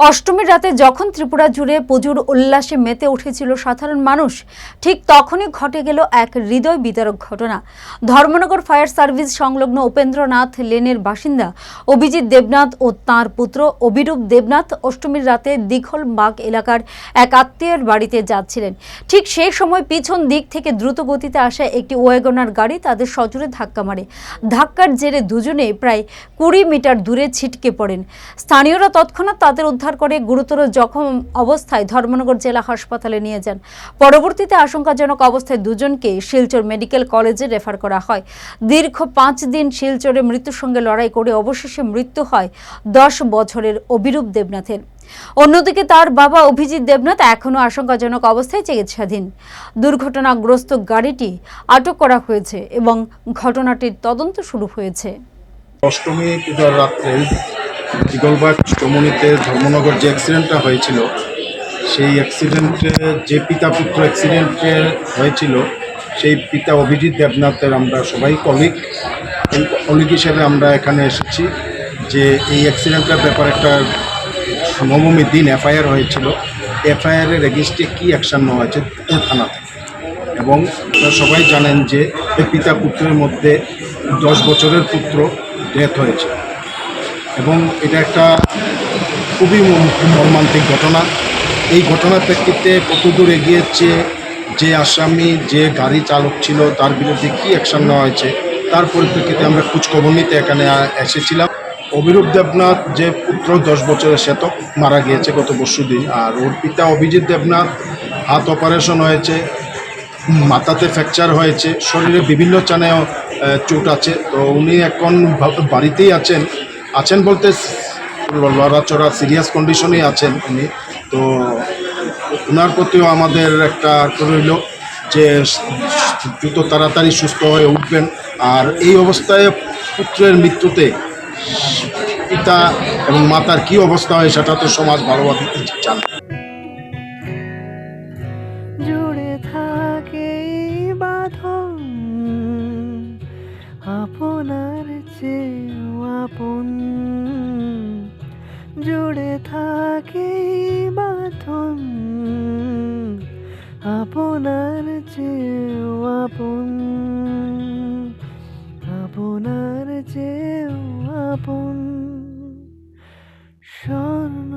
অষ্টমীর রাতে যখন ত্রিপুরা জুড়ে পুজোর উল্লাসে মেতে উঠেছিল সাধারণ মানুষ, ঠিক তখনই ঘটে গেল এক হৃদয় বিদারক ঘটনা। ধর্মনগর ফায়ার সার্ভিস সংলগ্ন উপেন্দ্রনাথ লেনের বাসিন্দা অভিজিৎ দেবনাথ ও তাঁর পুত্র অভিরূপ দেবনাথ অষ্টমীর রাতে দীঘলবাগ এলাকার এক আত্মীয়ের বাড়িতে যাচ্ছিলেন। ঠিক সেই সময় পিছন দিক থেকে দ্রুত গতিতে আসা একটি ওয়েগনার গাড়ি তাদের সজোরে ধাক্কা মারে। ধাক্কার জেরে দুজনে প্রায় কুড়ি মিটার দূরে ছিটকে পড়েন। স্থানীয়রা তৎক্ষণাৎ তাদের উদ্ধার করে গুরুতর জখম অবস্থায় ধর্মনগর জেলা হাসপাতালে নিয়ে যান। পরবর্তীতে আশঙ্কাজনক অবস্থায় দুজনকে শিলচর মেডিকেল কলেজে রেফার করা হয়। দীর্ঘ পাঁচ দিন শিলচরে মৃত্যুর সঙ্গে লড়াই করে অবশেষে মৃত্যু হয় দশ বছরের অবিরূপ দেবনাথের। অন্যদিকে তার বাবা অভিজিৎ দেবনাথ এখনও আশঙ্কাজনক অবস্থায় চিকিৎসাধীন। দুর্ঘটনাগ্রস্ত গাড়িটি আটক করা হয়েছে এবং ঘটনাটির তদন্ত শুরু হয়েছে। অষ্টমী পূজার রাত্রে ইগলবাগ চমনিতে ধর্মনগর যে অ্যাক্সিডেন্টটা হয়েছিল, সেই অ্যাক্সিডেন্টে যে পিতা পুত্র অ্যাক্সিডেন্টে হয়েছিল, সেই পিতা অভিজিৎ দেবনাথের আমরা সবাই কলিগ কলিগ হিসেবে আমরা এখানে এসেছি যে এই অ্যাক্সিডেন্টের ব্যাপারে একটা নবমী দিন এফআইআর হয়েছিল। এফআইআরের এগেনস্টে কী অ্যাকশান নেওয়া হয়েছে থানা এবং সবাই জানেন যে পিতা পুত্রের মধ্যে দশ বছরের পুত্র ডেথ হয়েছে। এবং এটা একটা খুবই মর্মান্তিক ঘটনা। এই ঘটনার প্রেক্ষিতে কতদূর এগিয়েছে যে আসামি, যে গাড়ি চালক ছিল, তার বিরুদ্ধে কী অ্যাকশন নেওয়া হয়েছে, তার পরিপ্রেক্ষিতে আমরা খোঁজখবর নিতে এখানে এসেছিলাম। অভিরূপ দেবনাথ যে পুত্র, দশ বছরের তো মারা গিয়েছে গত পরশু দিন। আর ওর পিতা অভিজিৎ দেবনাথ, হাত অপারেশন হয়েছে, মাথাতে ফ্র্যাকচার হয়েছে, শরীরে বিভিন্ন চানেও চোট আছে। তো উনি এখন বাড়িতেই আছেন। আছেন বলতে লড়াচড়া সিরিয়াস কন্ডিশনেই আছেন উনি। তো ওনার প্রতিও আমাদের একটা রইল যে দ্রুত তাড়াতাড়ি সুস্থ হয়ে উঠবেন। আর এই অবস্থায় পুত্রের মৃত্যুতে পিতা এবং মাতার কি অবস্থা হয় সেটা তো সমাজ ভালোভাবে জুড়ে থাকে আপনার চেয়েও আপন থাকে বাঁধন আপনার চেয়েও আপন আপনার চেয়েও আপন। স্বর্ণ